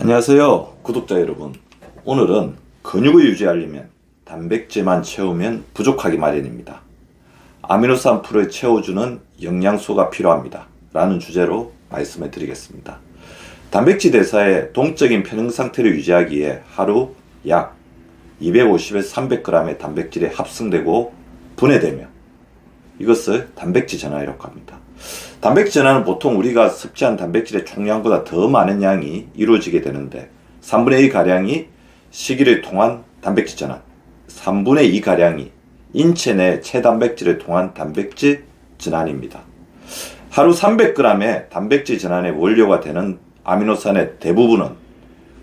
안녕하세요 구독자 여러분. 오늘은 근육을 유지하려면 단백질만 채우면 부족하기 마련입니다. 아미노산 풀을 채워주는 영양소가 필요합니다. 라는 주제로 말씀을 드리겠습니다. 단백질 대사의 동적인 편형 상태를 유지하기에 하루 약 250에서 300g의 단백질이 합성되고 분해되며 이것을 단백질 전환이라고 합니다. 단백질 전환은 보통 우리가 섭취한 단백질의 총량보다 더 많은 양이 이루어지게 되는데 3분의 1 가량이 식이를 통한 단백질 전환, 3분의 2 가량이 인체 내 체단백질을 통한 단백질 전환입니다. 하루 300g의 단백질 전환의 원료가 되는 아미노산의 대부분은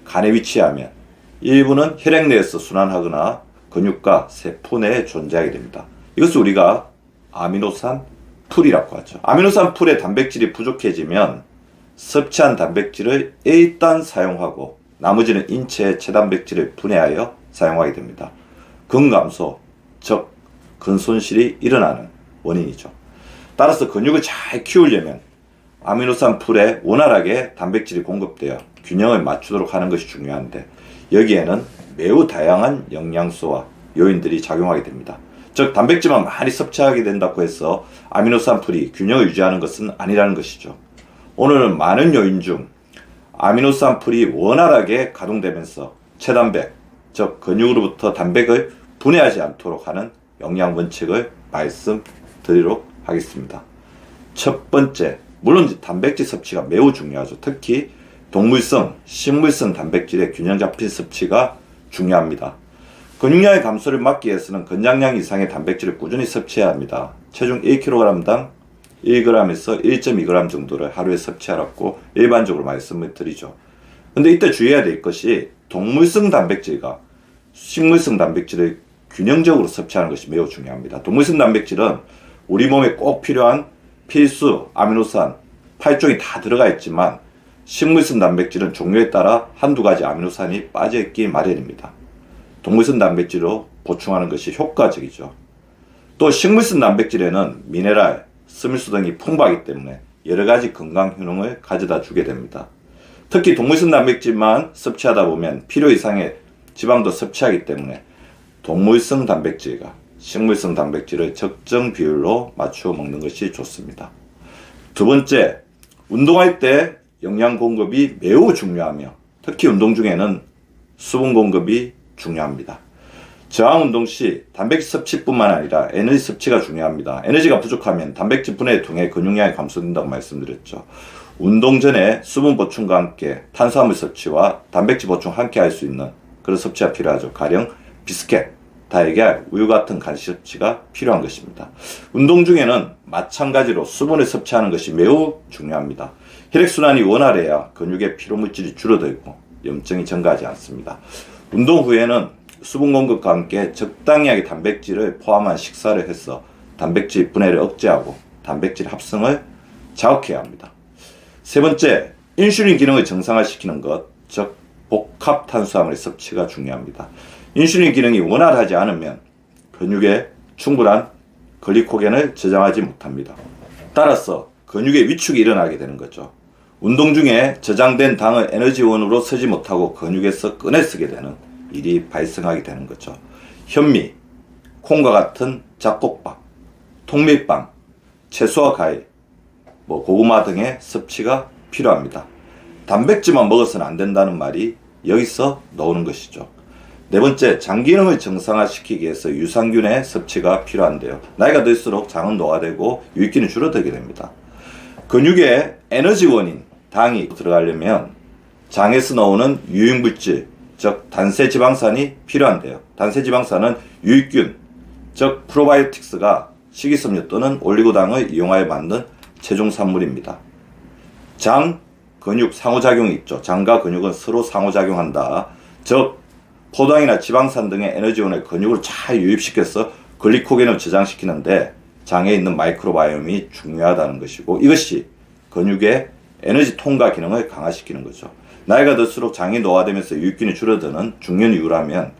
간에 위치하며 일부는 혈액 내에서 순환하거나 근육과 세포 내에 존재하게 됩니다. 이것을 우리가 아미노산 풀이라고 하죠. 아미노산 풀의 단백질이 부족해지면 섭취한 단백질을 일단 사용하고 나머지는 인체의 체단백질을 분해하여 사용하게 됩니다. 근감소, 즉 근손실이 일어나는 원인이죠. 따라서 근육을 잘 키우려면 아미노산 풀에 원활하게 단백질이 공급되어 균형을 맞추도록 하는 것이 중요한데 여기에는 매우 다양한 영양소와 요인들이 작용하게 됩니다. 즉 단백질만 많이 섭취하게 된다고 해서 아미노산 풀이 균형을 유지하는 것은 아니라는 것이죠. 오늘은 많은 요인 중 아미노산 풀이 원활하게 가동되면서 체단백, 즉 근육으로부터 단백을 분해하지 않도록 하는 영양 원칙을 말씀드리도록 하겠습니다. 첫 번째, 물론 단백질 섭취가 매우 중요하죠. 특히 동물성, 식물성 단백질의 균형 잡힌 섭취가 중요합니다. 근육량의 감소를 막기 위해서는 권장량 이상의 단백질을 꾸준히 섭취해야 합니다. 체중 1kg당 1g에서 1.2g 정도를 하루에 섭취하라고 일반적으로 말씀을 드리죠. 근데 이때 주의해야 될 것이 동물성 단백질과 식물성 단백질을 균형적으로 섭취하는 것이 매우 중요합니다. 동물성 단백질은 우리 몸에 꼭 필요한 필수 아미노산 8종이 다 들어가 있지만 식물성 단백질은 종류에 따라 한두 가지 아미노산이 빠져 있기 마련입니다. 동물성 단백질로 보충하는 것이 효과적이죠. 또 식물성 단백질에는 미네랄, 스밀수 등이 풍부하기 때문에 여러 가지 건강 효능을 가져다 주게 됩니다. 특히 동물성 단백질만 섭취하다 보면 필요 이상의 지방도 섭취하기 때문에 동물성 단백질과 식물성 단백질을 적정 비율로 맞추어 먹는 것이 좋습니다. 두 번째, 운동할 때 영양 공급이 매우 중요하며 특히 운동 중에는 수분 공급이 중요합니다. 저항 운동 시 단백질 섭취뿐만 아니라 에너지 섭취가 중요합니다. 에너지가 부족하면 단백질 분해를 통해 근육량이 감소된다고 말씀드렸죠. 운동 전에 수분 보충과 함께 탄수화물 섭취와 단백질 보충 함께 할 수 있는 그런 섭취가 필요하죠. 가령 비스켓, 달걀, 우유 같은 간식 섭취가 필요한 것입니다. 운동 중에는 마찬가지로 수분을 섭취하는 것이 매우 중요합니다. 혈액순환이 원활해야 근육의 피로물질이 줄어들고 염증이 증가하지 않습니다. 운동 후에는 수분 공급과 함께 적당량의 단백질을 포함한 식사를 해서 단백질 분해를 억제하고 단백질 합성을 자극해야 합니다. 세 번째, 인슐린 기능을 정상화시키는 것, 즉 복합 탄수화물의 섭취가 중요합니다. 인슐린 기능이 원활하지 않으면 근육에 충분한 글리코겐을 저장하지 못합니다. 따라서 근육의 위축이 일어나게 되는 거죠. 운동 중에 저장된 당을 에너지원으로 쓰지 못하고 근육에서 꺼내 쓰게 되는 일이 발생하게 되는 거죠. 현미, 콩과 같은 잡곡밥, 통밀빵, 채소와 과일, 뭐 고구마 등의 섭취가 필요합니다. 단백질만 먹어서는 안 된다는 말이 여기서 나오는 것이죠. 네 번째, 장 기능을 정상화시키기 위해서 유산균의 섭취가 필요한데요. 나이가 들수록 장은 노화되고 유익균이 줄어들게 됩니다. 근육의 에너지원인 당이 들어가려면 장에서 나오는 유익물질, 즉 단세 지방산이 필요한데요. 단세 지방산은 유익균, 즉 프로바이오틱스가 식이섬유 또는 올리고당을 이용하여 만든 최종 산물입니다. 장, 근육 상호작용이 있죠. 장과 근육은 서로 상호작용한다. 즉 포도당이나 지방산 등의 에너지원을 근육으로 잘 유입시켜서 글리코겐을 저장시키는데 장에 있는 마이크로바이옴이 중요하다는 것이고 이것이 근육의 에너지 통과 기능을 강화시키는 거죠. 나이가 들수록 장이 노화되면서 유익균이 줄어드는 중요한 이유라면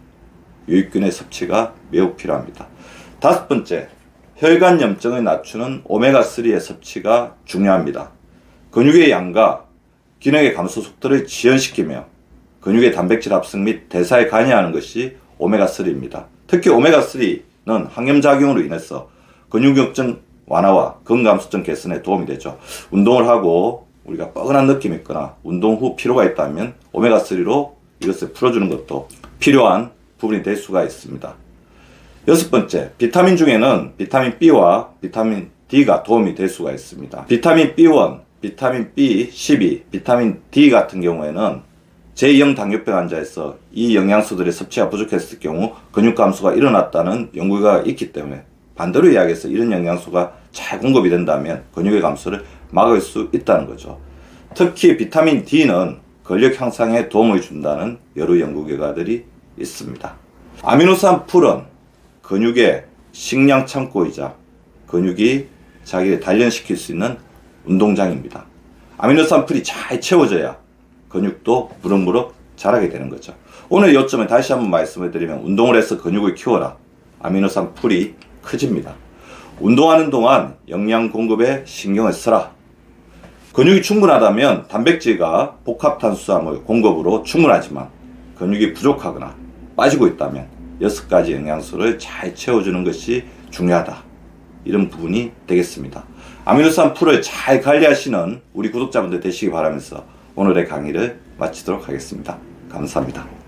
유익균의 섭취가 매우 필요합니다. 다섯 번째, 혈관 염증을 낮추는 오메가3의 섭취가 중요합니다. 근육의 양과 기능의 감소 속도를 지연시키며 근육의 단백질 합성 및 대사에 관여하는 것이 오메가3입니다. 특히 오메가3는 항염작용으로 인해서 근육염증 완화와 근감수증 개선에 도움이 되죠. 운동을 하고 우리가 뻐근한 느낌이 있거나 운동 후 피로가 있다면 오메가3로 이것을 풀어주는 것도 필요한 부분이 될 수가 있습니다. 여섯 번째, 비타민 중에는 비타민 B와 비타민 D가 도움이 될 수가 있습니다. 비타민 B1, 비타민 B12, 비타민 D 같은 경우에는 제2형 당뇨병 환자에서 이 영양소들의 섭취가 부족했을 경우 근육 감소가 일어났다는 연구가 있기 때문에 반대로 이야기해서 이런 영양소가 잘 공급이 된다면 근육의 감소를 막을 수 있다는 거죠. 특히 비타민 D는 근력 향상에 도움을 준다는 여러 연구 결과들이 있습니다. 아미노산 풀은 근육의 식량 창고이자 근육이 자기를 단련시킬 수 있는 운동장입니다. 아미노산 풀이 잘 채워져야 근육도 무럭무럭 자라게 되는 거죠. 오늘 요점에 다시 한번 말씀을 드리면 운동을 해서 근육을 키워라. 아미노산 풀이 커집니다. 운동하는 동안 영양 공급에 신경을 써라. 근육이 충분하다면 단백질과 복합탄수화물 공급으로 충분하지만 근육이 부족하거나 빠지고 있다면 여섯 가지 영양소를 잘 채워주는 것이 중요하다. 이런 부분이 되겠습니다. 아미노산 풀을 잘 관리하시는 우리 구독자분들 되시기 바라면서 오늘의 강의를 마치도록 하겠습니다. 감사합니다.